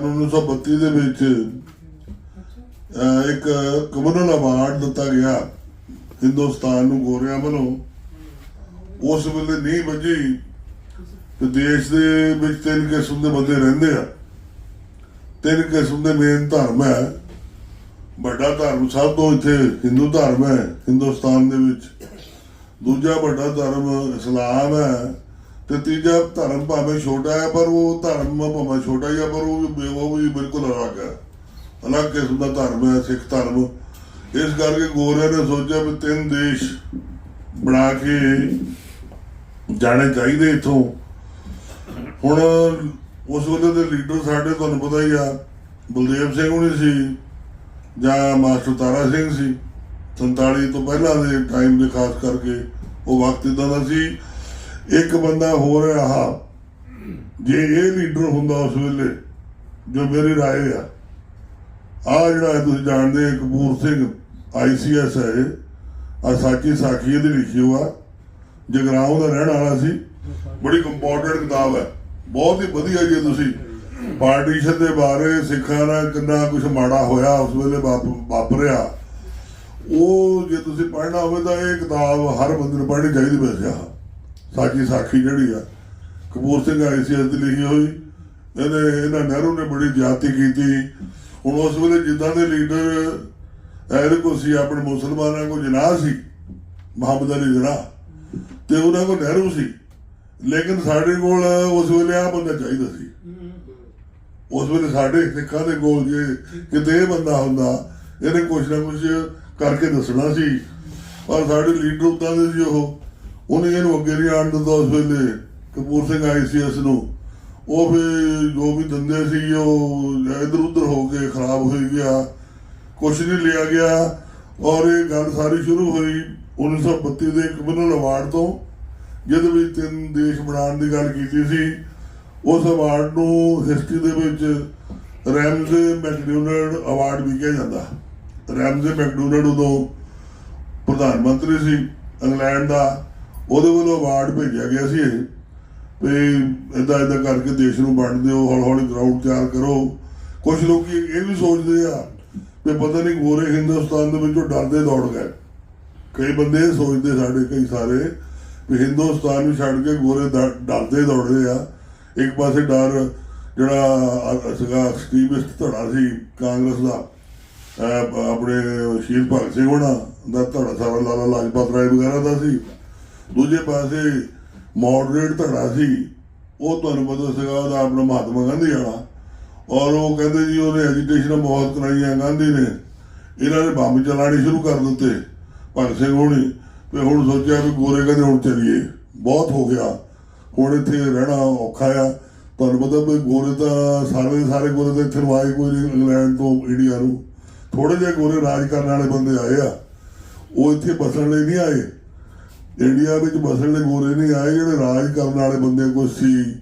1932 ਦੇ ਵਿੱਚ ਇੱਕ ਕਮਿਊਨਲ ਅਵਾਰਡ ਦਿੱਤਾ ਗਿਆ ਹਿੰਦੁਸਤਾਨ ਨੂੰ ਗੋਰਿਆਂ ਵੱਲੋਂ। ਉਸ ਵੇਲੇ ਨਹੀਂ ਵੱਜੀ ਤੇ ਦੇਸ਼ ਦੇ ਵਿੱਚ ਤਿੰਨ ਕਿਸਮ ਦੇ ਬੰਦੇ ਰਹਿੰਦੇ ਆ। ਤਿੰਨ ਕਿਸਮ ਦੇ ਮੇਨ ਧਰਮ ਹੈ। ਵੱਡਾ ਧਰਮ ਸਭ ਤੋਂ ਇੱਥੇ ਹਿੰਦੂ ਧਰਮ ਹੈ, ਹਿੰਦੁਸਤਾਨ ਦੇ ਵਿੱਚ। ਦੂਜਾ ਵੱਡਾ ਧਰਮ ਇਸਲਾਮ ਹੈ। ਤੇ ਤੀਜਾ ਧਰਮ ਭਾਵੇਂ ਛੋਟਾ ਹੈ, ਪਰ ਉਹ ਧਰਮ ਭਾਵੇਂ ਛੋਟਾ ਹੀ ਹੈ, ਪਰ ਉਹ ਵੀ ਉਹ ਵੀ ਬਿਲਕੁਲ ਅਲੱਗ ਹੈ। ਅਲੱਗ ਕਿਸਮ ਦਾ ਧਰਮ ਹੈ, ਸਿੱਖ ਧਰਮ। ਇਸ ਕਰਕੇ ਗੋਰਿਆਂ ਨੇ ਸੋਚਿਆ ਵੀ ਤਿੰਨ ਦੇਸ਼ ਬਣਾ ਕੇ ਜਾਣੇ ਚਾਹੀਦੇ ਇਥੋਂ। ਹੁਣ ਉਸ ਵੇਲੇ ਦੇ ਲੀਡਰ ਸਾਡੇ, ਤੁਹਾਨੂੰ ਪਤਾ ਹੀ ਆ, ਬਲਦੇਵ ਸਿੰਘ ਹੁਣੀ ਸੀ, ਜਾਂ ਮਾਸਟਰ ਤਾਰਾ ਸਿੰਘ ਸੀ। 47 ਤੋਂ ਪਹਿਲਾਂ ਦੇ ਟਾਈਮ ਦੇ ਖਾਸ ਕਰਕੇ, ਉਹ ਵਕਤ ਇਦਾਂ ਦਾ ਸੀ। ਇੱਕ ਬੰਦਾ ਹੋ ਰਿਹਾ ਆਹ। ਜੇ ਇਹ ਲੀਡਰ ਹੁੰਦਾ ਉਸ ਵੇਲੇ, ਜੋ ਮੇਰੀ ਰਾਏ ਆ। ਆ ਜਿਹੜਾ ਤੁਸੀਂ ਜਾਣਦੇ ਕਪੂਰ ਸਿੰਘ ਆਈਸੀਐਸ ਹੈ ਇਹ। ਆ ਸਾਚੀ ਸਾਖੀ ਇਹਦੀ ਲਿਖੀ ਹੋਆ। ਜਗਰਾਉਂ ਦਾ ਰਹਿਣ ਵਾਲਾ ਸੀ। ਬੜੀ ਇੰਪੋਰਟੈਂਟ ਕਿਤਾਬ ਹੈ। ਬਹੁਤ ਹੀ ਵਧੀਆ ਜੇ ਤੁਸੀਂ ਪਾਰਟੀਸ਼ਨ ਦੇ ਬਾਰੇ ਸਿੱਖਾਂ ਨਾਲ ਕਿੰਨਾ ਕੁਝ ਮਾੜਾ ਹੋਇਆ, ਉਸ ਵੇਲੇ ਵਾਪ- ਵਾਪਰਿਆ। ਉਹ ਜੇ ਤੁਸੀਂ ਪੜ੍ਹਨਾ ਹੋਵੇ ਤਾਂ ਇਹ ਕਿਤਾਬ ਹਰ ਬੰਦੇ ਨੂੰ ਪੜ੍ਹਨੀ ਚਾਹੀਦੀ ਵੈਸੇ ਆ ਸਾਚੀ ਸਾਖੀ ਜਿਹੜੀ ਆ, ਕਪੂਰ ਸਿੰਘ ਆਈਸੀਐਸ ਦੀ ਲਿਖੀ ਹੋਈ। ਇਹਨੇ, ਇਹਨਾਂ ਨਹਿਰੂ ਨੇ ਬੜੀ ਜ਼ਿਆਦਤੀ ਕੀਤੀ। ਹੁਣ ਉਸ ਵੇਲੇ ਜਿੱਦਾਂ ਦੇ ਲੀਡਰ ਇਹਦੇ ਕੋਲ ਸੀ, ਆਪਣੇ ਮੁਸਲਮਾਨਾਂ ਕੋਲ ਜਨਾਹ ਸੀ, ਮੁਹੰਮਦ ਅਲੀ ਜਨਾਹ, ਤੇ ਉਹਨਾਂ ਕੋਲ ਨਹਿਰੂ ਸੀ। ਲੇਕਿਨ ਸਾਡੇ ਕੋਲ ਉਸ ਵੇਲੇ ਆ ਬੰਦਾ ਚਾਹੀਦਾ ਸੀ। ਉਸ ਵੇਲੇ ਸਾਡੇ ਸਿੱਖਾਂ ਦੇ ਕੋਲ ਜੇ ਕਿਤੇ ਇਹ ਬੰਦਾ ਹੁੰਦਾ, ਇਹਨੇ ਕੁਛ ਨਾ ਕੁਛ ਕਰਕੇ ਦੱਸਣਾ ਸੀ। ਪਰ ਸਾਡੇ ਲੀਡਰ ਉਦਾਂ ਦੇ ਸੀ ਉਹ। ਉਹਨੇ ਇਹਨੂੰ ਅੱਗੇ ਨਹੀਂ ਆਣ ਦਿੱਤਾ ਉਸ ਵੇਲੇ। ਕਪੂਰ ਸਿੰਘ ਆਈਸੀਐਸ ਨੂੰ। ਉਹ ਵੀ ਜੋ ਵੀ ਦੰਦੇ ਸੀ, ਉਹ ਇਧਰ ਉਧਰ ਹੋ ਕੇ ਖਰਾਬ ਹੋ ਗਿਆ। ਕੁਛ ਨਹੀਂ ਲਿਆ ਗਿਆ। ਔਰ ਇਹ ਗੱਲ ਸਾਰੀ ਸ਼ੁਰੂ ਹੋਈ 1932 ਦੇ ਕਮਿਊਨਲ ਅਵਾਰਡ ਤੋਂ ਜਿਹਦੇ ਵਿੱਚ ਤਿੰਨ ਦੇਸ਼ ਬਣਾਉਣ ਦੀ ਗੱਲ ਕੀਤੀ ਸੀ। ਉਸ ਅਵਾਰਡ ਨੂੰ ਹਿਸਟਰੀ ਦੇ ਵਿੱਚ ਰੈਮਜ਼ੇ ਮੈਕਡੋਨਲਡ ਅਵਾਰਡ ਵੀ ਕਿਹਾ ਜਾਂਦਾ। ਰੈਮਜ਼ੇ ਮੈਕਡੋਨਲਡ ਉਦੋਂ ਪ੍ਰਧਾਨ ਮੰਤਰੀ ਸੀ, ਇੰਗਲੈਂਡ ਦਾ। ਉਹਦੇ ਵੱਲੋਂ ਅਵਾਰਡ ਭੇਜਿਆ ਗਿਆ ਸੀ ਇਹ। ਵੀ ਇਦਾਂ ਇਦਾਂ ਕਰਕੇ ਦੇਸ਼ ਨੂੰ ਵੰਡ ਦਿਓ, ਹੌਲੀ ਹੌਲੀ ਗਰਾਊਂਡ ਤਿਆਰ ਕਰੋ। ਕੁਝ ਲੋਕੀ ਇਹ ਵੀ ਸੋਚਦੇ ਆ ਕਿ ਪਤਾ ਨਹੀਂ ਗੋਰੇ ਹਿੰਦੁਸਤਾਨ ਦੇ ਵਿੱਚੋਂ ਡਰਦੇ ਦੌੜ ਗਏ। ਕਈ ਬੰਦੇ ਇਹ ਸੋਚਦੇ ਸਾਡੇ, ਕਈ ਸਾਰੇ ਵੀ ਹਿੰਦੁਸਤਾਨ ਨੂੰ ਛੱਡ ਕੇ ਗੋਰੇ ਡਰਦੇ ਦੌੜਦੇ ਆ। ਇੱਕ ਪਾਸੇ ਡਰ ਜਿਹੜਾ ਸੀਗਾ ਐਕਸਟ੍ਰੀਮਿਸਟ ਧੜਾ ਸੀ ਕਾਂਗਰਸ ਦਾ ਆਪਣੇ ਸ਼ਹੀਦ ਭਗਤ ਸਿੰਘ ਹੋਣਾ ਦਾ ਧੜਾ ਸਾਰਾ ਲਾਲਾ ਲਾਜਪਤ ਰਾਏ ਵਗੈਰਾ ਦਾ ਸੀ। ਦੂਜੇ ਪਾਸੇ ਮੋਡਰੇਟ ਧੜਾ ਸੀ, ਉਹ ਤੁਹਾਨੂੰ ਪਤਾ ਸੀਗਾ, ਉਹਦਾ ਆਪਣਾ ਮਹਾਤਮਾ ਗਾਂਧੀ ਵਾਲਾ। ਔਰ ਉਹ ਕਹਿੰਦੇ ਜੀ ਉਹਨੇ ਐਜੀਟੇਸ਼ਨ ਬਹੁਤ ਕਰਾਈਆਂ ਗਾਂਧੀ ਨੇ। ਇਹਨਾਂ ਨੇ ਬੰਬ ਚਲਾਣੇ ਸ਼ੁਰੂ ਕਰ ਦਿੱਤੇ, ਭਗਤ ਸਿੰਘ ਹੋਣੀ। ਤੇ ਹੁਣ ਸੋਚਿਆ ਵੀ ਗੋਰੇ ਕਹਿੰਦੇ ਹੁਣ ਚਲੀਏ। ਬਹੁਤ ਹੋ ਗਿਆ। ਹੁਣ ਇੱਥੇ ਰਹਿਣਾ ਔਖਾ ਆ। ਤੁਹਾਨੂੰ ਪਤਾ ਵੀ ਗੋਰੇ ਤਾਂ ਸਾਰੇ ਦੇ ਸਾਰੇ ਗੋਰੇ ਤਾਂ ਇੱਥੇ ਨੂੰ ਆਏ ਕੋਈ ਇੰਗਲੈਂਡ ਤੋਂ ਇੰਡੀਆ ਨੂੰ। ਥੋੜੇ ਜਿਹੇ ਗੋਰੇ ਰਾਜ ਕਰਨ ਵਾਲੇ ਬੰਦੇ ਆਏ ਆ। ਉਹ ਇੱਥੇ ਬਸਣ ਲਈ ਨਹੀਂ ਆਏ। ਇੰਡੀਆ ਵਿੱਚ ਬਸਣ ਲਈ ਗੋਰੇ ਨਹੀਂ ਆਏ, ਜਿਹੜੇ ਰਾਜ ਕਰਨ ਵਾਲੇ ਬੰਦੇ ਕੋਈ ਸੀ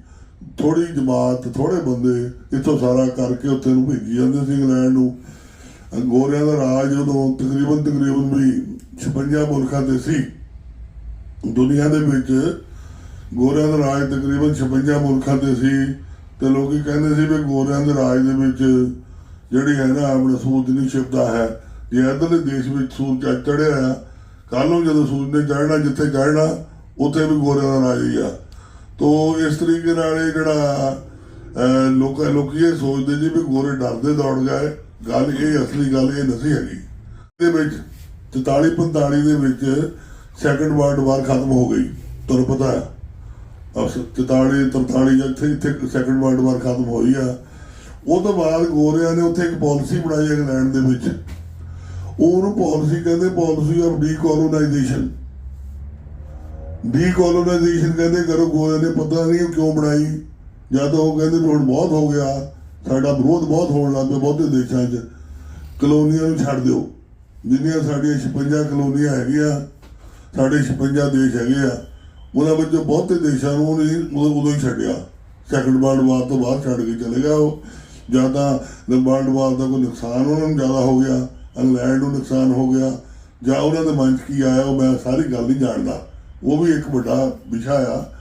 ਥੋੜੀ ਜਮਾਤ ਥੋੜੇ ਬੰਦੇ ਇੱਥੋਂ ਸਾਰਾ ਕਰਕੇ ਉੱਥੇ ਨੂੰ ਭੇਜੀ ਜਾਂਦੇ ਸੀ ਇੰਗਲੈਂਡ ਨੂੰ। ਗੋਰਿਆਂ ਦਾ ਰਾਜ ਉਦੋਂ ਤਕਰੀਬਨ ਤਕਰੀਬਨ ਵੀ 56 ਮੁਲਕਾਂ ਤੇ ਸੀ। ਦੁਨੀਆ ਦੇ ਵਿੱਚ ਗੋਰਿਆਂ ਦਾ ਰਾਜ ਤਕਰੀਬਨ 56 ਮੁਲਕਾਂ ਤੇ ਸੀ ਤੇ ਲੋਕੀ ਕਹਿੰਦੇ ਸੀ ਵੀ ਗੋਰਿਆਂ ਦੇ ਰਾਜ ਦੇ ਵਿੱਚ ਜਿਹੜੀ ਹੈ ਨਾ, ਆਪਣਾ ਸੂਰਜ ਨਹੀਂ ਛਿਪਦਾ ਹੈ। ਜੇ ਇੱਧਰਲੇ ਦੇਸ਼ ਵਿੱਚ ਸੂਰਜ ਚੜਿਆ ਕੱਲ ਨੂੰ ਜਦੋਂ ਸੂਰਜ ਨੇ ਚੜ੍ਹਨਾ, ਜਿੱਥੇ ਚੜ੍ਹਨਾ, ਉੱਥੇ ਵੀ ਗੋਰਿਆਂ ਦਾ ਰਾਜ ਹੀ ਆ। ਤੋ ਇਸ ਤਰੀਕੇ ਨਾਲ ਇਹ ਜਿਹੜਾ ਲੋਕਾਂ, ਲੋਕੀ ਇਹ ਸੋਚਦੇ ਜੀ ਵੀ ਗੋਰੇ ਡਰਦੇ ਦੌੜ ਗਏ ਗੱਲ ਇਹ, ਅਸਲੀ ਗੱਲ ਇਹ ਨਹੀਂ ਹੈਗੀ। ਦੇ ਵਿੱਚ 44 45 ਦੇ ਵਿੱਚ ਸੈਕੰਡ ਵਰਲਡ ਵਾਰ ਖਤਮ ਹੋ ਗਈ, ਤੁਹਾਨੂੰ ਪਤਾ ਹੈ। ਅਸ 44 43 ਜਿੱਥੇ ਇੱਥੇ ਸੈਕੰਡ ਵਰਲਡ ਵਾਰ ਖਤਮ ਹੋਈ ਆ। ਉਹ ਤੋਂ ਬਾਅਦ ਗੋਰਿਆਂ ਨੇ ਉੱਥੇ ਇੱਕ ਪਾਲਿਸੀ ਬਣਾਈ ਇੰਗਲੈਂਡ ਦੇ ਵਿੱਚ। ਉਹਨੂੰ ਪਾਲਿਸੀ ਕਹਿੰਦੇ ਪਾਲਿਸੀ ਆਫ ਡੀਕੋਲੋਨਾਈਜੇਸ਼ਨ ਡੀਕੋਲੋਨਾਈਜੇਸ਼ਨ ਕਹਿੰਦੇ ਕਰੋ ਗੋਇਆ ਨੇ ਪਤਾ ਨਹੀਂ ਕਿਉਂ ਬਣਾਈ। ਜਦ ਉਹ ਕਹਿੰਦੇ ਵੀ ਹੁਣ ਬਹੁਤ ਹੋ ਗਿਆ। ਸਾਡਾ ਵਿਰੋਧ ਬਹੁਤ ਹੋਣ ਲੱਗ ਪਿਆ ਬਹੁਤੇ ਦੇਸ਼ਾਂ 'ਚ। ਕਲੋਨੀਆਂ ਨੂੰ ਛੱਡ ਦਿਓ। ਜਿੰਨੀਆਂ ਸਾਡੀਆਂ 56 ਕਲੋਨੀਆਂ ਹੈਗੀਆਂ, ਸਾਡੇ 56 ਦੇਸ਼ ਹੈਗੇ ਆ, ਉਹਨਾਂ ਵਿੱਚੋਂ ਬਹੁਤੇ ਦੇਸ਼ਾਂ ਨੂੰ ਉਹਨੇ ਉਦੋਂ ਉਦੋਂ ਹੀ ਛੱਡਿਆ। ਸੈਕੰਡ ਵਰਲਡ ਵਾਰ ਤੋਂ ਬਾਅਦ ਛੱਡ ਕੇ ਚਲੇ ਗਿਆ ਉਹ। ਜ਼ਿਆਦਾ ਵਰਲਡ ਵਾਰ ਦਾ ਕੋਈ ਨੁਕਸਾਨ ਉਹਨਾਂ ਨੂੰ ਜ਼ਿਆਦਾ ਹੋ ਗਿਆ। ਇੰਗਲੈਂਡ ਨੂੰ ਨੁਕਸਾਨ ਹੋ ਗਿਆ, ਜਾਂ ਉਹਨਾਂ ਦੇ ਮਨ 'ਚ ਕੀ ਆਇਆ, ਉਹ ਮੈਂ ਸਾਰੀ ਗੱਲ ਨਹੀਂ ਜਾਣਦਾ। ਉਹ ਵੀ ਇੱਕ ਵੱਡਾ ਵਿਸ਼ਾ ਆ।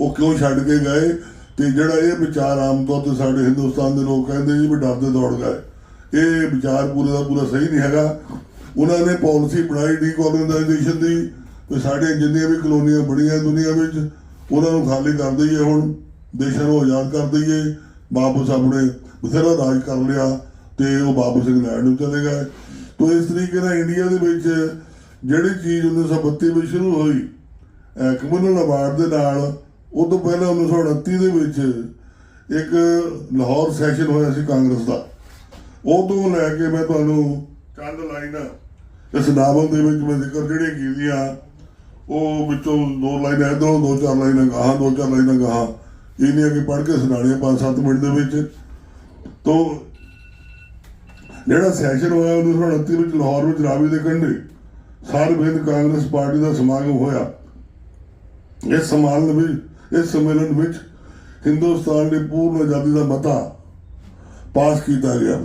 ਉਹ ਕਿਉਂ ਛੱਡ ਕੇ ਗਏ? ਤੇ ਜਿਹੜਾ ਇਹ ਵਿਚਾਰ ਆਮ ਤੌਰ ਤੇ ਸਾਡੇ ਹਿੰਦੁਸਤਾਨ ਦੇ ਲੋਕ ਕਹਿੰਦੇ ਜੀ ਵੀ ਡਰਦੇ ਦੌੜ ਗਏ। ਇਹ ਵਿਚਾਰ ਪੂਰੇ ਦਾ ਪੂਰਾ ਸਹੀ ਨਹੀਂ ਹੈਗਾ। ਉਹਨਾਂ ਨੇ ਪਾਲਿਸੀ ਬਣਾਈ, ਡੀਕੋਲੋਨਾਈਜੇਸ਼ਨ ਦੀ, ਤੇ ਸਾਡੇ ਜਿੰਨੀਆਂ ਵੀ ਕਲੋਨੀਆਂ ਬਣੀਆਂ ਦੁਨੀਆ ਵਿੱਚ, ਉਹਨਾਂ ਨੂੰ ਖਾਲੀ ਕਰ ਦਈਏ ਹੁਣ। ਦੇਸ਼ਾਂ ਨੂੰ ਆਜ਼ਾਦ ਕਰ ਦਈਏ। ਵਾਪਸ ਆਪਣੇ ਬਥੇਰਾ ਰਾਜ ਕਰ ਲਿਆ, ਤੇ ਉਹ ਵਾਪਸ ਇੰਗਲੈਂਡ ਨੂੰ ਚਲੇ ਗਏ। ਤੋ ਇਸ ਤਰੀਕੇ ਨਾਲ ਇੰਡੀਆ ਦੇ ਵਿੱਚ ਜਿਹੜੀ ਚੀਜ਼ 1932 ਵਿੱਚ ਸ਼ੁਰੂ ਹੋਈ ਕਮਿਊਨਲ ਅਵਾਰਡ ਦੇ ਨਾਲ, ਉਹ ਤੋਂ ਪਹਿਲਾਂ 1929 ਦੇ ਵਿੱਚ ਇੱਕ ਲਾਹੌਰ ਸੈਸ਼ਨ ਹੋਇਆ ਸੀ ਕਾਂਗਰਸ ਦਾ। ਉਹ ਤੋਂ ਲੈ ਕੇ ਮੈਂ ਤੁਹਾਨੂੰ ਚੰਦ ਲਾਈਨਾਂ ਇਸ ਨਾਵਲ ਦੇ ਵਿੱਚ ਮੈਂ ਜ਼ਿਕਰ ਜਿਹੜੀਆਂ ਕੀਤੀਆਂ ਉਹ ਵਿੱਚੋਂ ਦੋ ਲਾਈਨਾਂ, ਇੱਧਰੋਂ ਦੋ ਚਾਰ ਲਾਈਨਾਂ ਗਾਹਾਂ ਦੋ ਚਾਰ ਲਾਈਨਾਂ ਗਾਹਾਂ ਇਹ ਨਹੀਂ ਕਿ ਪੜ੍ਹ ਕੇ ਸੁਣਾਣੀਆਂ 5-7 ਮਿੰਟ ਦੇ ਵਿੱਚ। ਤੋਂ ਜਿਹੜਾ ਸੈਸ਼ਨ ਹੋਇਆ 1929 ਵਿੱਚ ਲਾਹੌਰ ਵਿੱਚ ਰਾਵੀ ਦੇ ਕੰਢੇ। ਸਰਬਹਿੰਦ ਕਾਂਗਰਸ ਪਾਰਟੀ ਦਾ ਸਮਾਗਮ ਹੋਇਆ। ਇਸ ਸਮਾਗਮ ਵਿੱਚ, ਇਸ ਸੰਮੇਲਨ ਵਿੱਚ ਹਿੰਦੁਸਤਾਨ ਦੀ ਪੂਰਨ ਆਜ਼ਾਦੀ ਦਾ ਮਤਾ ਪਾਸ ਕੀਤਾ ਗਿਆ।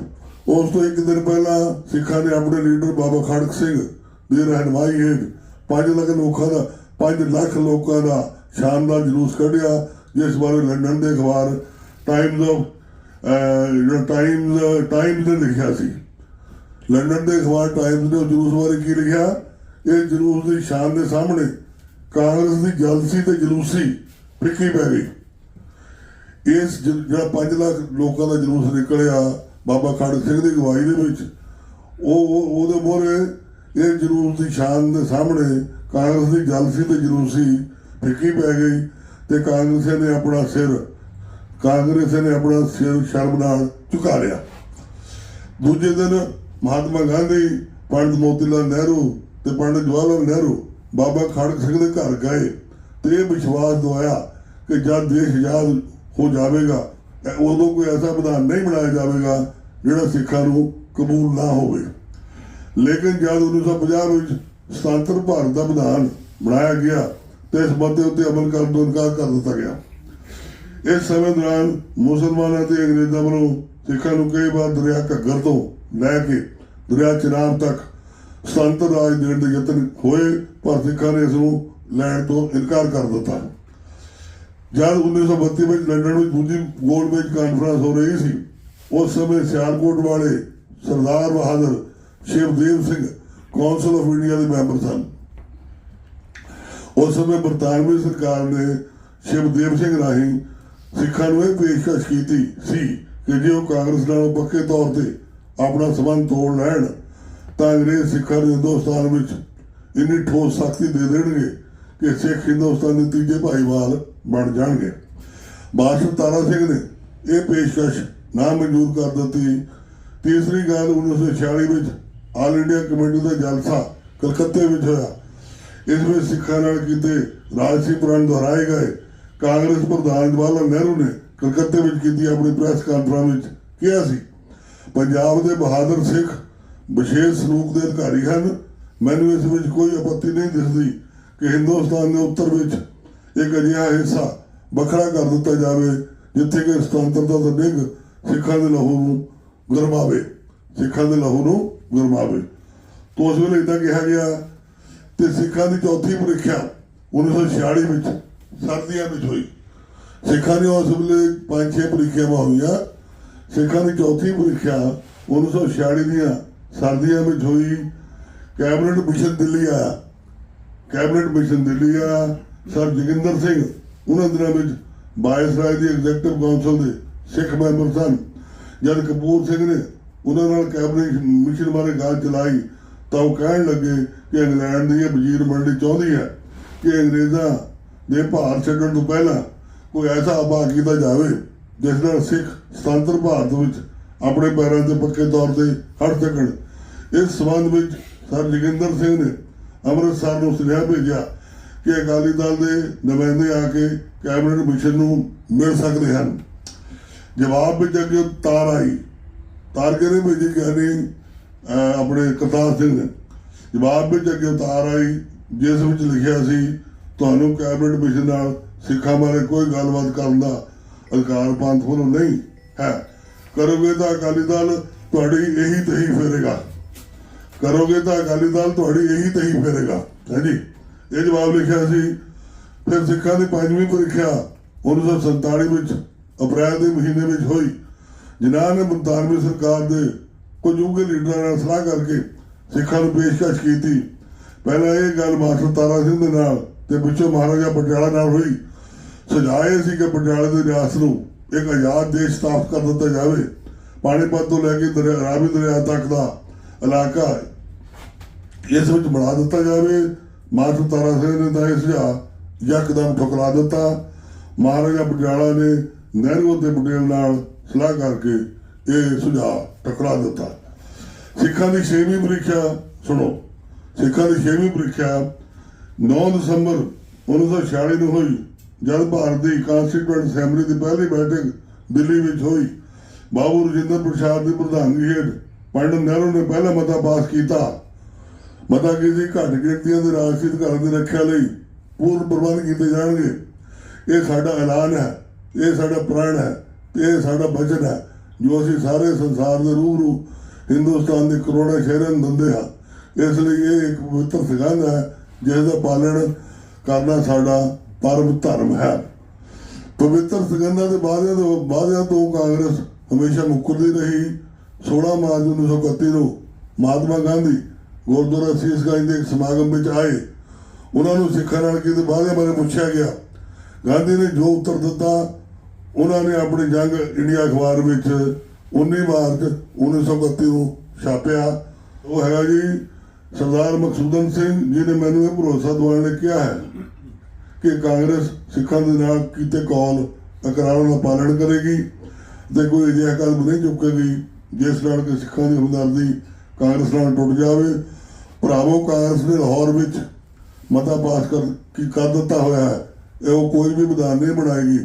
ਉਸ ਤੋਂ ਇੱਕ ਦਿਨ ਪਹਿਲਾਂ ਸਿੱਖਾਂ ਨੇ ਆਪਣੇ ਲੀਡਰ ਬਾਬਾ ਖੜਕ ਸਿੰਘ ਦੀ ਰਹਿਨਮਾਈ ਹੇਠ 5 ਲੱਖ ਲੋਕਾਂ ਦਾ 5 ਲੱਖ ਲੋਕਾਂ ਦਾ ਸ਼ਾਨਦਾਰ ਜਲੂਸ ਕੱਢਿਆ, ਜਿਸ ਬਾਰੇ ਲੰਡਨ ਦੇ ਅਖਬਾਰ ਟਾਈਮਜ਼ ਆਫ ਜਿਹੜਾ ਟਾਈਮਜ਼ ਟਾਈਮਜ਼ ਨੇ ਲਿਖਿਆ ਸੀ। ਲੰਡਨ ਦੇ ਅਖਬਾਰ ਟਾਈਮਜ਼ ਨੇ ਉਹ ਜਲੂਸ ਬਾਰੇ ਕੀ ਲਿਖਿਆ? ਇਹ ਜਲੂਸ ਦੀ ਸ਼ਾਨ ਦੇ ਸਾਹਮਣੇ ਕਾਂਗਰਸ ਦੀ ਜਲਸੀ ਤੇ ਜਲੂਸੀ ਫਿੱਕੀ ਪੈ ਗਈ। ਇਸ ਜਿਹੜਾ 5 ਲੱਖ ਲੋਕਾਂ ਦਾ ਜਲੂਸ ਨਿਕਲਿਆ ਬਾਬਾ ਖੜਕ ਸਿੰਘ ਦੀ ਅਗਵਾਈ ਦੇ ਵਿੱਚ, ਉਹ ਉਹਦੇ ਮੋਰੇ ਇਹ ਜਲੂਸ ਦੀ ਸ਼ਾਨ ਦੇ ਸਾਹਮਣੇ ਕਾਂਗਰਸ ਦੀ ਜਲਸੀ ਤੇ ਜਲੂਸੀ ਫਿੱਕੀ ਪੈ ਗਈ ਤੇ ਕਾਂਗਰਸੀਆਂ ਨੇ ਆਪਣਾ ਸਿਰ ਕਾਂਗਰਸ ਨੇ ਆਪਣਾ ਸਿਰ ਸ਼ਰਮ ਨਾਲ ਝੁਕਾ ਲਿਆ। ਦੂਜੇ ਦਿਨ ਮਹਾਤਮਾ ਗਾਂਧੀ, ਪੰਡਤ ਮੋਤੀ ਲਾਲ ਨਹਿਰੂ ਤੇ ਪੰਡਤ ਜਵਾਹਰ ਲਾਲ ਨਹਿਰੂ ਬਾਬਾ ਖੜਕ ਸਿੰਘ ਦੇ ਘਰ ਗਏ ਤੇ ਇਹ ਵਿਸ਼ਵਾਸ ਦਵਾਇਆ ਕਿ ਜਦ ਦੇਸ਼ ਆਜ਼ਾਦ ਹੋ ਜਾਵੇਗਾ ਉਦੋਂ ਕੋਈ ਐਸਾ ਵਿਧਾਨ ਨਹੀਂ ਬਣਾਇਆ ਜਾਵੇਗਾ ਜਿਹੜਾ ਸਿੱਖਾਂ ਨੂੰ ਕਬੂਲ ਨਾ ਹੋਵੇ। ਲੇਕਿਨ ਜਦ 1950 ਵਿੱਚ ਸੁਤੰਤਰ ਭਾਰਤ ਦਾ ਵਿਧਾਨ ਬਣਾਇਆ ਗਿਆ ਤੇ ਇਸ ਮਤੇ ਉੱਤੇ ਅਮਲ ਕਰਨ ਤੋਂ ਇਨਕਾਰ ਕਰ ਦਿੱਤਾ ਗਿਆ। ਇਸ ਸਮੇਂ ਦੌਰਾਨ ਮੁਸਲਮਾਨਾਂ ਤੇ ਅੰਗਰੇਜ਼ਾਂ ਵੱਲੋਂ ਸਿੱਖਾਂ ਨੂੰ ਕਈ ਵਾਰ ਦਰਿਆ ਘੱਗਰ ਤੋਂ ਲੈ ਕੇ ਦਰਿਆ ਚਨਾਬ ਤੱਕ ਸੁਤੰਤਰ ਰਾਜ ਦੇਣ ਦੇ ਯਤਨ ਹੋਏ, ਪਰ ਸਿੱਖਾਂ ਨੇ ਇਸ ਨੂੰ ਲੈਣ ਤੋਂ ਇਨਕਾਰ ਕਰ ਦਿੱਤਾ। ਜਦ 1932 ਵਿੱਚ ਲੰਡਨ ਵਿੱਚ ਦੂਜੀ ਗੋਲਡ ਮੇਜ ਕਾਨਫਰੰਸ ਹੋ ਰਹੀ ਸੀ, ਉਸ ਸਮੇਂ ਸਿਆਲਕੋਟ ਵਾਲੇ Sardar Bahadur Shivdev Singh council of India ਦੇ ਮੈਂਬਰ ਸਨ। ਉਸ ਸਮੇਂ ਬਰਤਾਨਵੀ ਸਰਕਾਰ ਨੇ ਸ਼ਿਵਦੇਵ ਸਿੰਘ ਰਾਹੀਂ ਸਿੱਖਾਂ ਨੂੰ ਇਹ ਪੇਸ਼ਕਸ਼ ਕੀਤੀ ਸੀ ਕਿ ਜੇ ਉਹ ਕਾਂਗਰਸ ਨਾਲ ਪੱਕੇ ਤੌਰ ਤੇ ਆਪਣਾ ਸਬੰਧ ਤੋੜ ਲੈਣ, ਤਾਂ ਅੰਗਰੇਜ਼ ਸਿੱਖਾਂ ਨੂੰ ਹਿੰਦੁਸਤਾਨ ਵਿੱਚ ਇੰਨੀ ਠੋਸ ਸਖਤੀ ਦੇ ਦੇਣਗੇ ਕਿ ਸਿੱਖ ਹਿੰਦੁਸਤਾਨ ਦੇ ਤੀਜੇ ਭਾਈਵਾਲ ਬਣ ਜਾਣਗੇ। ਬਾਦਸ਼ਾਹ ਤਾਰਾ ਸਿੰਘ ਨੇ ਇਹ ਪੇਸ਼ਕਸ਼ ਨਾ ਮਨਜ਼ੂਰ ਕਰ ਦਿੱਤੀ। ਤੀਸਰੀ ਗੱਲ 1946 ਵਿੱਚ ਆਲ ਇੰਡੀਆ ਕਮੇਟੀ ਦਾ ਜਲਸਾ ਕਲਕੱਤੇ ਵਿੱਚ ਹੋਇਆ। ਇਸ ਵਿੱਚ ਸਿੱਖਾਂ ਨਾਲ ਕੀਤੇ ਰਾਜਸੀ ਪ੍ਰਣ ਦੁਹਰਾਏ ਗਏ। ਕਾਂਗਰਸ ਪ੍ਰਧਾਨ ਜਵਾਹਰ ਲਾਲ ਨਹਿਰੂ ਨੇ ਕਲਕੱਤੇ ਵਿੱਚ ਕੀਤੀ ਆਪਣੀ ਪ੍ਰੈਸ ਕਾਨਫਰੰਸ ਵਿੱਚ ਕਿਹਾ ਸੀ, ਪੰਜਾਬ ਦੇ ਬਹਾਦਰ ਸਿੱਖ ਵਿਸ਼ੇਸ਼ ਸਲੂਕ ਦੇ ਅਧਿਕਾਰੀ ਹਨ। ਮੈਨੂੰ ਇਸ ਵਿੱਚ ਕੋਈ ਆਪੱਤੀ ਨਹੀਂ ਦਿਸਦੀ ਕਿ ਹਿੰਦੁਸਤਾਨ ਦੇ ਉੱਤਰ ਵਿੱਚ ਇੱਕ ਅਜਿਹਾ ਹਿੱਸਾ ਵੱਖਰਾ ਕਰ ਦਿੱਤਾ ਜਾਵੇ, ਜਿੱਥੇ ਕਿ ਸੁਤੰਤਰਤਾ ਦਾ ਨਿੱਘ ਸਿੱਖਾਂ ਦੇ ਲਹੂ ਨੂੰ ਗਰਮਾਵੇ, ਸਿੱਖਾਂ ਦੇ ਲਹੂ ਨੂੰ ਗਰਮਾਵੇ। ਤੋਂ ਉਸ ਵੇਲੇ ਇਦਾਂ ਕਿਹਾ ਗਿਆ ਤੇ ਸਿੱਖਾਂ ਦੀ ਚੌਥੀ ਪ੍ਰੀਖਿਆ 1946 ਵਿੱਚ ਸਰਦੀਆਂ ਵਿੱਚ ਹੋਈ। ਸਿੱਖਾਂ ਨੇ ਉਸ ਵੇਲੇ ਪੰਜ ਛੇ ਪ੍ਰੀਖਿਆਵਾਂ ਹੋਈਆਂ। ਸਿੱਖਾਂ ਦੀ ਚੌਥੀ ਪ੍ਰੀਖਿਆ 1946 ਦੀਆਂ ਸਰਦੀਆਂ ਵਿੱਚ ਹੋਈ। ਕੈਬਨਿਟ ਮਿਸ਼ਨ ਦਿੱਲੀ ਆਇਆ। ਕੈਬਨਿਟ ਮਿਸ਼ਨ ਦਿੱਲੀ ਆਇਆ। ਸਰ ਜੋਗਿੰਦਰ ਸਿੰਘ, ਉਹਨਾਂ ਦਿਨਾਂ ਵਿੱਚ ਬਾਇਸ ਦੀ ਐਗਜ਼ੈਕਟਿਵ ਕਾਉਂਸਲ ਦੇ ਸਿੱਖ ਮੈਂਬਰ ਸਨ। ਜਦ ਕਪੂਰ ਸਿੰਘ ਨੇ ਉਹਨਾਂ ਨਾਲ ਕੈਬਨਿਟ ਮਿਸ਼ਨ ਬਾਰੇ ਗੱਲ ਚਲਾਈ, ਤਾਂ ਉਹ ਕਹਿਣ ਲੱਗੇ ਕਿ ਇੰਗਲੈਂਡ ਦੀ ਇਹ ਵਜ਼ੀਰ ਮੰਡਲੀ ਚਾਹੁੰਦੀ ਹੈ ਕਿ ਅੰਗਰੇਜ਼ਾਂ ਦੇ ਭਾਰਤ ਛੱਡਣ ਤੋਂ ਪਹਿਲਾਂ ਕੋਈ ਐਸਾ ਆਬਾ ਕੀਤਾ ਜਾਵੇ, ਜਿਸ ਨਾਲ ਸਿੱਖ ਸੁਤੰਤਰ ਭਾਰਤ ਵਿੱਚ ਆਪਣੇ ਪੈਰਾਂ ਤੇ ਪੱਕੇ ਤੌਰ ਤੇ ਹਟ ਸਕਣ। ਇਸ ਸਬੰਧ ਵਿੱਚ ਸਰ ਜੋਗਿੰਦਰ ਸਿੰਘ ਨੇ ਅੰਮ੍ਰਿਤਸਰ ਨੂੰ ਸੁਨੇਹਾ ਭੇਜਿਆ ਕਿ ਅਕਾਲੀ ਦਲ ਦੇ ਨੁਮਾਇੰਦੇ ਆ ਕੇ ਕੈਬਨਿਟ ਮਿਸ਼ਨ ਨੂੰ ਮਿਲ ਸਕਦੇ ਹਨ। ਜਵਾਬ ਵਿੱਚ ਅੱਗੇ ਤਾਰ ਆਈ। ਤਾਰ ਕਿਹਨੇ ਭੇਜੀ ਗਿਆਨੀ ਆਪਣੇ ਕਰਤਾਰ ਸਿੰਘ ਨੇ। ਜਵਾਬ ਵਿੱਚ ਅੱਗੇ ਤਾਰ ਆਈ, ਜਿਸ ਵਿੱਚ ਲਿਖਿਆ ਸੀ ਤੁਹਾਨੂੰ ਕੈਬਨਿਟ ਮਿਸ਼ਨ ਨਾਲ ਸਿੱਖਾਂ ਬਾਰੇ ਕੋਈ ਗੱਲਬਾਤ ਕਰਨ ਦਾ ਅਧਿਕਾਰ ਪੰਥ ਵੱਲੋਂ ਨਹੀਂ ਹੈ। ਕਰੋਗੇ ਤਾਂ ਅਕਾਲੀ ਦਲ ਤੁਹਾਡੀ ਇਹੀ ਤਹੀ ਫੇਰੇਗਾ। ਕਰੋਗੇ ਤਾਂ ਅਕਾਲੀ ਦਲ ਤੁਹਾਡੀ ਇਹੀ ਤਹੀ ਫੇਰੇਗਾ। ਹਾਂਜੀ ਇਹ ਜਵਾਬ ਲਿਖਿਆ ਸੀ। ਫਿਰ ਸਿੱਖਾਂ ਦੀ ਪੰਜਵੀਂ ਪ੍ਰੀਖਿਆ 1947 ਵਿੱਚ, ਅਪ੍ਰੈਲ ਦੇ ਮਹੀਨੇ ਵਿੱਚ ਹੋਈ। ਜਿਨ੍ਹਾਂ ਨੇ ਮੁਲਤਾਨਵੀ ਸਰਕਾਰ ਦੇ ਕੁਝ ਉੱਘੇ ਲੀਡਰਾਂ ਨਾਲ ਸਲਾਹ ਕਰਕੇ ਸਿੱਖਾਂ ਨੂੰ ਪੇਸ਼ਕਸ਼ ਕੀਤੀ। ਪਹਿਲਾਂ ਇਹ ਗੱਲ ਮਾਸਟਰ ਤਾਰਾ ਸਿੰਘ ਦੇ ਨਾਲ ਤੇ ਪਿੱਛੋਂ ਮਹਾਰਾਜਾ ਪਟਿਆਲਾ ਨਾਲ ਹੋਈ। ਸੁਝਾਅ ਸੀ ਕਿ ਪਟਿਆਲੇ ਦੀ ਰਿਆਸਤ ਨੂੰ ਇੱਕ ਆਜ਼ਾਦ ਦੇਸ਼ ਸਥਾਪਿਤ ਕਰ ਦਿੱਤਾ ਜਾਵੇ। ਪਾਣੀਪਤ ਤੋਂ ਲੈ ਕੇ ਦਰਿਆ, ਰਾਵੀ ਦਰਿਆ ਤੱਕ ਦਾ ਇਲਾਕਾ ਇਸ ਵਿੱਚ ਬਣਾ ਦਿੱਤਾ ਜਾਵੇ। ਮਾਸਟਰ ਤਾਰਾ ਸਿੰਘ ਨੇ ਤਾਂ ਇਹ ਸੁਝਾਅ ਯਕਦਮ ਠੁਕਰਾ ਦਿੱਤਾ। ਮਹਾਰਾਜਾ ਪਟਿਆਲਾ ਨੇ ਨਹਿਰੂ ਤੇ ਪਟੇਲ ਨਾਲ ਸਲਾਹ ਕਰਕੇ ਇਹ ਸੁਝਾਅ ਠੁਕਰਾ ਦਿੱਤਾ। ਸਿੱਖਾਂ ਦੀ ਛੇਵੀਂ ਪ੍ਰੀਖਿਆ, ਸੁਣੋ, ਸਿੱਖਾਂ ਦੀ ਛੇਵੀਂ ਪ੍ਰੀਖਿਆ 9 ਦਸੰਬਰ 1946 ਨੂੰ ਹੋਈ, ਜਦ ਭਾਰਤ ਦੀ ਕਾਂਸਟੀਟਿਊਂਟ ਅਸੈਂਬਲੀ ਦੀ ਪਹਿਲੀ ਬੈਠਕ ਦਿੱਲੀ ਵਿੱਚ ਹੋਈ। ਬਾਬੂ ਰਜਿੰਦਰ ਪ੍ਰਸਾਦ ਦੀ ਪ੍ਰਧਾਨਗੀ ਹੇਠ ਪੰਡਿਤ ਨਹਿਰੂ ਨੇ ਪਹਿਲਾ ਮਤਾ ਪਾਸ ਕੀਤਾ। ਮਤਾ ਕਿਸੇ ਘੱਟ ਗਿਣਤੀਆਂ ਦੇ ਰਾਜਸੀ ਅਧਿਕਾਰਾਂ ਦੀ ਰੱਖਿਆ ਲਈ ਪੂਰਨ ਪ੍ਰਬੰਧ ਕੀਤੇ ਜਾਣਗੇ। ਇਹ ਸਾਡਾ ਐਲਾਨ ਹੈ, ਇਹ ਸਾਡਾ ਪ੍ਰਣ ਹੈ, ਇਹ ਸਾਡਾ ਬਚਨ ਹੈ, ਜੋ ਅਸੀਂ ਸਾਰੇ ਸੰਸਾਰ ਦੇ ਰੂਬਰੂ ਹਿੰਦੁਸਤਾਨ ਦੇ ਕਰੋੜਾਂ ਸ਼ਹਿਰਾਂ ਨੂੰ ਦਿੰਦੇ ਹਾਂ। ਇਸ ਲਈ ਇਹ ਇੱਕ ਪਵਿੱਤਰ ਸਗੰਧ ਹੈ ਜਿਸ ਦਾ ਪਾਲਣ ਕਰਨਾ ਸਾਡਾ ਪਰਮ ਧਰਮ ਹੈ। ਪਵਿੱਤਰ ਸਗੰਧਾਂ ਦੇ ਵਾਅਦਿਆਂ ਤੋਂ ਵਾਅਦਿਆਂ ਤੋਂ ਕਾਂਗਰਸ ਹਮੇਸ਼ਾ ਮੁੱਕਰਦੀ ਰਹੀ। 16 ਮਾਰਚ 1931 ਨੂੰ ਮਹਾਤਮਾ ਗਾਂਧੀ ਗੁਰਦੁਆਰਾ ਸੀਸਗੰਜ ਦੇ ਇੱਕ ਸਮਾਗਮ ਵਿੱਚ ਆਏ। ਉਹਨਾਂ ਨੂੰ ਸਿੱਖਾਂ ਨਾਲ ਕੀਤੇ ਵਾਅਦਿਆਂ ਬਾਰੇ ਪੁੱਛਿਆ ਗਿਆ। ਗਾਂਧੀ ਨੇ ਜੋ ਉੱਤਰ ਦਿੱਤਾ, ਉਹਨਾਂ ਨੇ ਆਪਣੀ ਜੰਗ ਇੰਡੀਆ ਅਖਬਾਰ ਵਿੱਚ 19 ਮਾਰਚ 1931 ਨੂੰ ਛਾਪਿਆ। ਉਹ ਹੈਗਾ ਜੀ ਸਰਦਾਰ ਮਕਸੂਦਨ ਸਿੰਘ ਜੀ ਨੇ ਮੈਨੂੰ ਇਹ ਭਰੋਸਾ ਦਿਵਾਉਣ ਲਈ ਕਿਹਾ ਹੈ ਕਿ ਕਾਂਗਰਸ ਸਿੱਖਾਂ ਦੇ ਨਾਲ ਕੀਤੇ ਕੌਲ ਇਕਰਾਰਾਂ ਦਾ ਪਾਲਣ ਕਰੇਗੀ ਤੇ ਕੋਈ ਅਜਿਹਾ ਕਦਮ ਨਹੀਂ ਚੁੱਕੇਗੀ, ਜਿਸ ਨਾਲ ਕਿ ਸਿੱਖਾਂ ਦੀ ਹਮਦਰਦੀ ਕਾਂਗਰਸ ਨਾਲ ਟੁੱਟ ਜਾਵੇ। ਭਰਾਵੋ, ਕਾਂਗਰਸ ਨੇ ਲਾਹੌਰ ਵਿੱਚ ਮਤਾ ਪਾਸ ਕਰ ਕੀ ਕਰ ਦਿੱਤਾ ਹੋਇਆ ਹੈ, ਇਹ ਉਹ ਕੋਈ ਵੀ ਵਿਧਾਨ ਨਹੀਂ ਬਣਾਏਗੀ,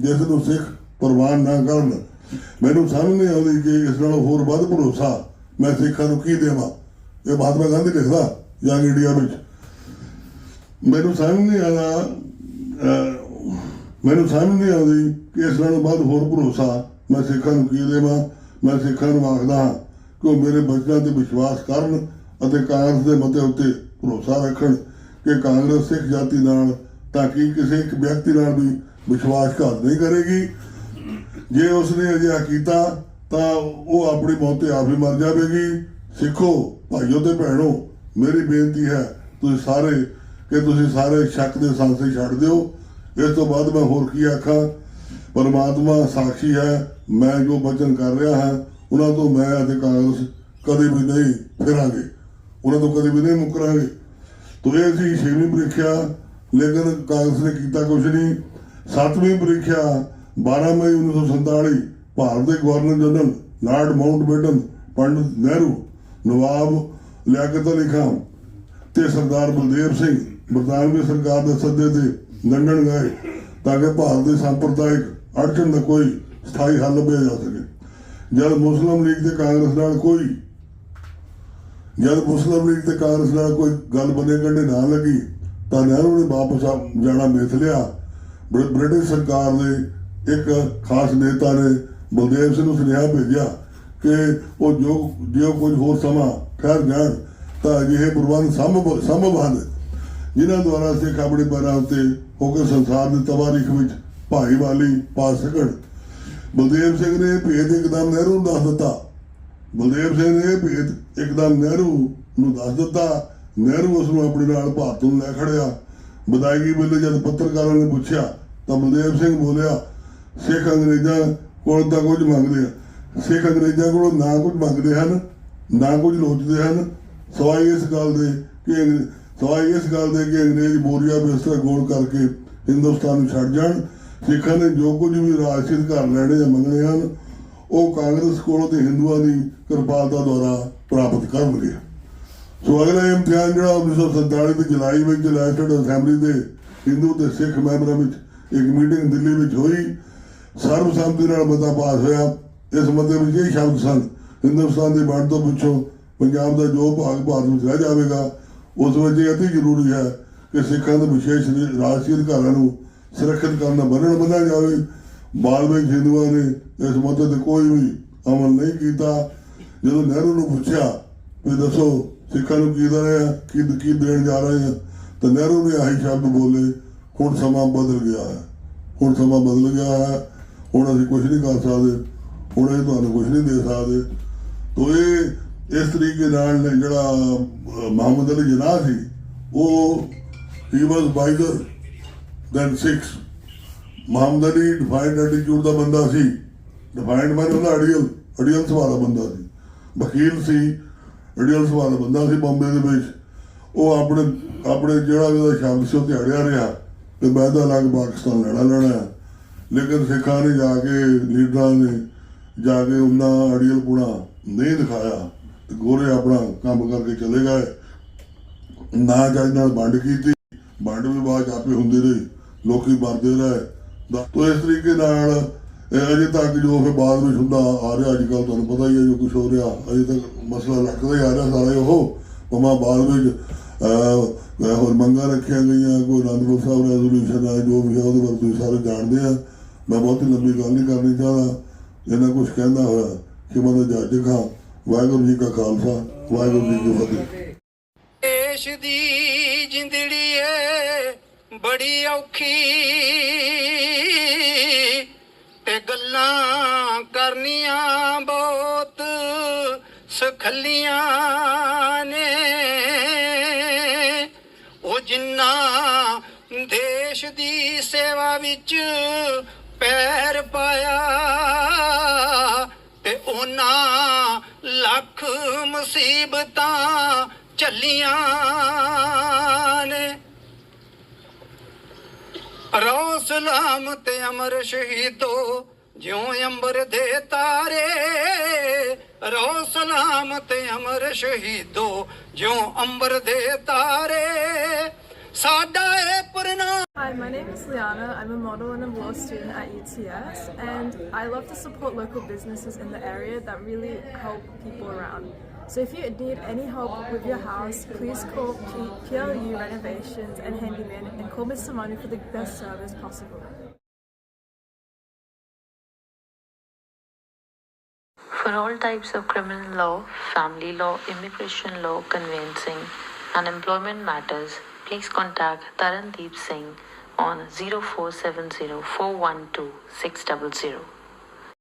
ਜਿਸ ਨੂੰ ਸਿੱਖ ਪ੍ਰਵਾਨ ਨਾ ਕਰਨ। ਮੈਨੂੰ ਸਮਝ ਨਹੀਂ ਆਉਂਦੀ ਕਿ ਇਸ ਨਾਲੋਂ ਹੋਰ ਵੱਧ ਭਰੋਸਾ ਮੈਂ ਸਿੱਖਾਂ ਨੂੰ ਕੀ ਦੇਵਾਂ। ਇਹ ਮਹਾਤਮਾ ਗਾਂਧੀ ਲਿਖਦਾ ਯੰਗ ਇੰਡੀਆ ਵਿੱਚ। ਮੈਨੂੰ ਸਮਝ ਨਹੀਂ ਆਦਾ ਮੈਨੂੰ ਸਮਝ ਨਹੀਂ ਆਉਂਦੀ ਕਿ ਇਸ ਨਾਲੋਂ ਬਾਅਦ ਹੋਰ ਭਰੋਸਾ ਮੈਂ ਸਿੱਖਾਂ ਨੂੰ ਕੀ ਦੇਵਾਂ, ਮੈਂ ਸਿੱਖਾਂ ਨੂੰ ਆਖਦਾ ਹਾਂ ਕਿ ਉਹ ਮੇਰੇ ਬਚਨਾਂ ਤੇ ਵਿਸ਼ਵਾਸ ਕਰਨ ਅਤੇ ਕਾਂਗਰਸ ਦੇ ਮਤੇ ਉੱਤੇ ਭਰੋਸਾ ਰੱਖਣ ਕਿ ਕਾਂਗਰਸ ਸਿੱਖ ਜਾਤੀ ਨਾਲ ਤਾਂ ਕਿ ਕਿਸੇ ਇੱਕ ਵਿਅਕਤੀ ਨਾਲ ਵੀ ਵਿਸ਼ਵਾਸਘਾਤ ਨਹੀਂ ਕਰੇਗੀ। ਜੇ ਉਸਨੇ ਅਜਿਹਾ ਕੀਤਾ ਤਾਂ ਉਹ ਆਪਣੀ ਮੌਤ ਤੇ ਆਪ ਹੀ ਮਰ ਜਾਵੇਗੀ। ਸਿੱਖੋ ਭਾਈਓ ਤੇ ਭੈਣੋ, ਮੇਰੀ ਬੇਨਤੀ ਹੈ, ਤੁਸੀਂ ਸਾਰੇ, ਕਿ ਤੁਸੀਂ ਸਾਰੇ ਸ਼ੱਕ ਦੇ ਸੰਸੇ ਛੱਡ ਦਿਓ। ਇਸ ਤੋਂ ਬਾਅਦ ਮੈਂ ਹੋਰ ਕੀ ਆਖਾਂ? ਪਰਮਾਤਮਾ ਸਾਖੀ ਹੈ, ਮੈਂ ਜੋ ਬਚਨ ਕਰ ਰਿਹਾ ਹਾਂ, ਉਹਨਾਂ ਤੋਂ ਮੈਂ ਅਤੇ ਕਾਂਗਰਸ ਕਦੇ ਵੀ ਨਹੀਂ ਫਿਰਾਂਗੇ। ਉਹਨਾਂ ਤੋਂ ਕਦੇ ਵੀ ਨਹੀਂ ਮੁਕਰਾਂਗੇ। ਤੋ ਇਹ ਸੀ ਛੇਵੀਂ ਪ੍ਰੀਖਿਆ, ਲੇਕਿਨ ਕਾਂਗਰਸ ਨੇ ਕੀਤਾ ਕੁਝ ਨਹੀਂ। ਸੱਤਵੀਂ ਪ੍ਰੀਖਿਆ 12 ਮਈ 1947 ਭਾਰਤ ਦੇ governor general, lord Mountbatten Pandit Nehru. Nawab Liaquat Ali Khan ਤੇ ਸਰਦਾਰ ਬਲਦੇਵ ਸਿੰਘ ਬਰਤਾਨਵੀ ਸਰਕਾਰ ਦੇ ਸੱਦੇ ਤੇ ਲੰਡਨ ਗਏ ਤਾਂ ਕਿ ਭਾਰਤ ਦੇ ਸੰਪਰਦਾਇਕ ਅੜਚਨ ਦਾ ਕੋਈ ਸਥਾਈ ਹੱਲ ਲੱਭਿਆ ਜਾ ਸਕੇ। ਜਦ ਮੁਸਲਿਮ ਲੀਗ ਤੇ ਕਾਂਗਰਸ ਨਾਲ ਕੋਈ ਜਦ ਮੁਸਲਿਮ ਲੀਗ ਤੇ ਕਾਂਗਰਸ ਨਾਲ ਕੋਈ ਗੱਲ ਬਣੇ ਕੰਡੇ ਨਾ ਲੱਗੀ ਤਾਂ ਨਹਿਰੂ ਨੇ ਵਾਪਸ ਜਾਣਾ ਮਿਥ ਲਿਆ। ਬ੍ਰਿਟਿਸ਼ ਸਰਕਾਰ ਦੇ ਇੱਕ ਖਾਸ ਨੇਤਾ ਨੇ ਬਲਦੇਵ ਸਿੰਘ ਨੂੰ ਸੁਨੇਹਾ ਭੇਜਿਆ ਕਿ ਉਹ ਜੋ ਜੋ ਕੁਝ ਹੋਰ ਸਮਾਂ ਠਹਿਰ ਜਾਣ, ਤਾਂ ਅਜਿਹੇ ਪ੍ਰਬੰਧ ਸੰਭਵ ਸੰਭਵ ਹਨ, ਜਿਨ੍ਹਾਂ ਦੁਆਰਾ ਸਿੱਖ ਆਪਣੇ ਪੈਰਾਂ ਉੱਤੇ ਹੋ ਕੇ ਸੰਸਾਰ ਦੀ ਤਵਾਰੀਖ ਵਿੱਚ ਭਾਈਵਾਲੀ ਪਾ ਸਕਣ। ਬਲਦੇਵ ਸਿੰਘ ਨੇ ਭੇਦ ਇੱਕਦਮ ਨਹਿਰੂ ਨੂੰ ਦੱਸ ਦਿੱਤਾ। ਬਲਦੇਵ ਸਿੰਘ ਨੇ ਭੇਦ ਇੱਕਦਮ ਨਹਿਰੂ ਨੂੰ ਦੱਸ ਦਿੱਤਾ। ਨਹਿਰੂ ਉਸ ਨੂੰ ਆਪਣੇ ਨਾਲ ਭਾਰਤ ਨੂੰ ਲੈ ਖੜਿਆ। ਵਿਦਾਇਗੀ ਵੇਲੇ ਜਦ ਪੱਤਰਕਾਰਾਂ ਨੇ ਪੁੱਛਿਆ, ਤਾਂ ਬਲਦੇਵ ਸਿੰਘ ਬੋਲਿਆ, ਸਿੱਖ ਅੰਗਰੇਜ਼ਾਂ ਕੋਲ ਤਾਂ ਕੁਝ ਮੰਗਦੇ ਆ। ਸਿੱਖ ਅੰਗਰੇਜ਼ਾਂ ਕੋਲੋਂ ਨਾ ਕੁਝ ਮੰਗਦੇ ਹਨ, ਨਾ ਕੁਝ ਲੋਚਦੇ ਹਨ। ਸਵਾਈ ਇਸ ਗੱਲ ਦੇ ਕਿ ਸਵਾਈ ਇਸ ਗੱਲ ਦੇ ਕਿ ਅੰਗਰੇਜ਼ ਬੋਰੀਆ ਬਿਸਤਰਾ ਗੋਲ ਕਰਕੇ ਹਿੰਦੁਸਤਾਨ ਨੂੰ ਛੱਡ ਜਾਣ। ਸਿੱਖਾਂ ਨੇ ਜੋ ਕੁਝ ਵੀ ਰਾਜਸੀ ਅਧਿਕਾਰ ਲੈਣੇ ਜਾਂ ਮੰਗਣੇ ਹਨ, ਉਹ ਕਾਂਗਰਸ ਕੋਲੋਂ ਤੇ ਹਿੰਦੂਆਂ ਦੀ ਕਿਰਪਾਲਤਾ ਦੁਆਰਾ ਪ੍ਰਾਪਤ ਕਰਨਗੇ। ਸੋ ਅਗਲਾ ਇਮਤਿਹਾਨ ਜਿਹੜਾ 1947 ਦੇ ਜੁਲਾਈ ਵਿੱਚ ਲੈਸਟਡ ਅਸੈਂਬਲੀ ਦੇ ਹਿੰਦੂ ਤੇ ਸਿੱਖ ਮੈਂਬਰਾਂ ਵਿੱਚ ਇੱਕ ਮੀਟਿੰਗ ਦਿੱਲੀ ਵਿੱਚ ਹੋਈ। ਸਰਬਸੰਮਤੀ ਨਾਲ ਮਤਾ ਪਾਸ ਹੋਇਆ। ਇਸ ਮਤੇ ਵਿੱਚ ਇਹ ਸ਼ਬਦ ਸਨ ਹਿੰਦੁਸਤਾਨ ਦੀ ਵੰਡ ਤੋਂ ਪਿੱਛੋਂ, ਪੰਜਾਬ ਦਾ ਜੋ ਭਾਗ ਭਾਰਤ ਵਿੱਚ ਰਹਿ ਜਾਵੇਗਾ, ਉਸ ਵਿੱਚ ਇਹ ਅਤੀ ਜ਼ਰੂਰੀ ਹੈ ਕਿ ਸਿੱਖਾਂ ਦੇ ਵਿਸ਼ੇਸ਼ ਰਾਜਸੀ ਅਧਿਕਾਰਾਂ ਨੂੰ ਸੁਰੱਖਿਅਤ ਕਰਨਾ ਬੰਨਣ ਬੰਨਿਆ ਜਾਵੇ। ਬਾਅਦ ਹਿੰਦੂਆਂ ਨੇ ਇਸ ਮਤੇ ਤੇ ਕੋਈ ਵੀ ਅਮਲ ਨਹੀਂ ਕੀਤਾ। ਜਦੋਂ ਨਹਿਰੂ ਨੂੰ ਪੁੱਛਿਆ ਵੀ ਦੱਸੋ, ਸਿੱਖਾਂ ਨੂੰ ਕੀ ਦੇ ਰਹੇ ਆ, ਕੀ ਕੀ ਦੇਣ ਜਾ ਰਹੇ ਆ, ਤਾਂ ਨਹਿਰੂ ਨੇ ਆਹੀ ਸ਼ਬਦ ਬੋਲੇ, ਹੁਣ ਸਮਾਂ ਬਦਲ ਗਿਆ ਹੈ। ਹੁਣ ਸਮਾਂ ਬਦਲ ਗਿਆ ਹੈ, ਹੁਣ ਅਸੀਂ ਕੁਝ ਨਹੀਂ ਕਰ ਸਕਦੇ। ਹੁਣ ਇਹ ਤੁਹਾਨੂੰ ਕੁਝ ਨਹੀਂ ਦੇ ਸਕਦੇ। ਤੋ ਇਹ ਇਸ ਤਰੀਕੇ ਨਾਲ ਜਿਹੜਾ ਮੁਹੰਮਦ ਅਲੀ ਜਨਾਹ ਸੀ, ਉਹ ਹੀ was wiser than 6 Muhammad Ali defined attitude ਦਾ ਬੰਦਾ ਸੀ। ਡਿਫਾਈਨਡ ਮਨ ਉਹਦਾ ਅੜੀਅਲ ਅੜੀਅਲ ਸੁਭਾਅ ਬੰਦਾ ਸੀ। ਵਕੀਲ ਸੀ, ਅੜੀਅਲ ਸੁਭਾਅ ਦਾ ਬੰਦਾ ਸੀ ਬੰਬੇ ਦੇ ਵਿੱਚ। ਉਹ ਆਪਣੇ ਆਪਣੇ ਜਿਹੜਾ ਵੀ ਉਹਦਾ ਸ਼ਬਦ ਸੀ ਉਹ ਦਿਹਾੜਿਆ ਰਿਹਾ ਤੇ ਮੈਂ ਤਾਂ ਅਲੱਗ ਪਾਕਿਸਤਾਨ ਲੈਣਾ ਲੈਣਾ ਹੈ। ਲੇਕਿਨ ਸਿੱਖਾਂ ਨੇ ਜਾ ਕੇ, ਲੀਡਰਾਂ ਨੇ ਜਾ ਕੇ ਉਹਨਾਂ ਅੜੀਅਲ ਪੁਣਾ ਨਹੀਂ ਦਿਖਾਇਆ ਤੇ ਗੋਰੇ ਆਪਣਾ ਕੰਮ ਕਰਕੇ ਚਲੇ ਗਏ। ਨਾ ਜੱਜ ਨਾਲ ਵੰਡ ਕੀਤੀ। ਵੰਡ ਵੀ ਬਾਅਦ ਆਪੇ ਹੁੰਦੀ ਰਹੀ। ਲੋਕੀ ਮਰਦੇ ਰਹੇ। ਤੋ ਇਸ ਤਰੀਕੇ ਨਾਲ ਅਜੇ ਤੱਕ ਜੋ ਫਿਰ ਬਾਅਦ ਵਿੱਚ ਹੁੰਦਾ ਆ ਰਿਹਾ, ਅੱਜ ਕੱਲ ਤੁਹਾਨੂੰ ਪਤਾ ਹੀ ਹੈ ਜੋ ਕੁਝ ਹੋ ਰਿਹਾ। ਅਜੇ ਤੱਕ ਮਸਲਾ ਲੱਗਦਾ ਹੀ ਆ ਰਿਹਾ ਸਾਰਾ ਉਹ। ਪਮਾ ਬਾਅਦ ਵਿੱਚ ਹੋਰ ਮੰਗਾਂ ਰੱਖੀਆਂ ਗਈਆਂ, ਕੋਈ ਅਨੰਦਪੁਰ ਸਾਹਿਬ ਰੈਜ਼ੋਲੂਸ਼ਨ ਆ ਜੋ ਵੀ ਹੈ ਉਹਦੇ ਬਾਰੇ ਤੁਸੀਂ ਸਾਰੇ ਜਾਣਦੇ ਆ। ਮੈਂ ਬਹੁਤੀ ਲੰਬੀ ਗੱਲ ਨਹੀਂ ਕਰਨੀ ਚਾਹਦਾ। ਇਹਨਾਂ ਕੁਝ ਕਹਿੰਦਾ ਹੋਇਆ ਕਿ ਮੈਂ ਜੱਜ ਖਾਂ, ਵਾਹਿਗੁਰੂ ਜੀ ਕਾ ਖਾਲਸਾ, ਵਾਹਿਗੁਰੂ ਜੀ ਕੀ ਫਤਿਹ। ਦੇਸ਼ ਦੀ ਜਿੰਦੜੀ ਏ, ਬੜੀ ਔਖੀ। ਤੇ ਗੱਲਾਂ ਕਰਨੀਆਂ ਬਹੁਤ ਸਖਲੀਆਂ ਨੇ। ਉਹ ਜਿੰਨਾ ਦੇਸ਼ ਦੀ ਸੇਵਾ ਵਿੱਚ ਪੈਰ ਪਾਇਆ ਤੇ ਉਹਨਾਂ ਲੱਖ ਮੁਸੀਬਤਾਂ ਚੱਲੀਆਂ ਨੇ। ਰੋ ਤੇ ਅਮਰ ਸ਼ਹੀਦੋ ਜਿਉਂ ਅੰਬਰ ਦੇ ਤਾਰੇ। ਰੋ ਤੇ ਅਮਰ ਸ਼ਹੀਦੋ ਜਿਉਂ ਅੰਬਰ ਦੇ ਤਾਰੇ। ਸਾਡਾ ਇਹ ਪ੍ਰਣਾ Hi, my name is Liana. I'm a model and a law student at UTS, and I love to support local businesses in the area that really help people around. So if you need any help with your house, please call P- PLU Renovations and Handyman and call Mr. Manu for the best service possible. For all types of criminal law, family law, immigration law, conveyancing, and employment matters, please contact Tarandeep Singh on 0470 412 600.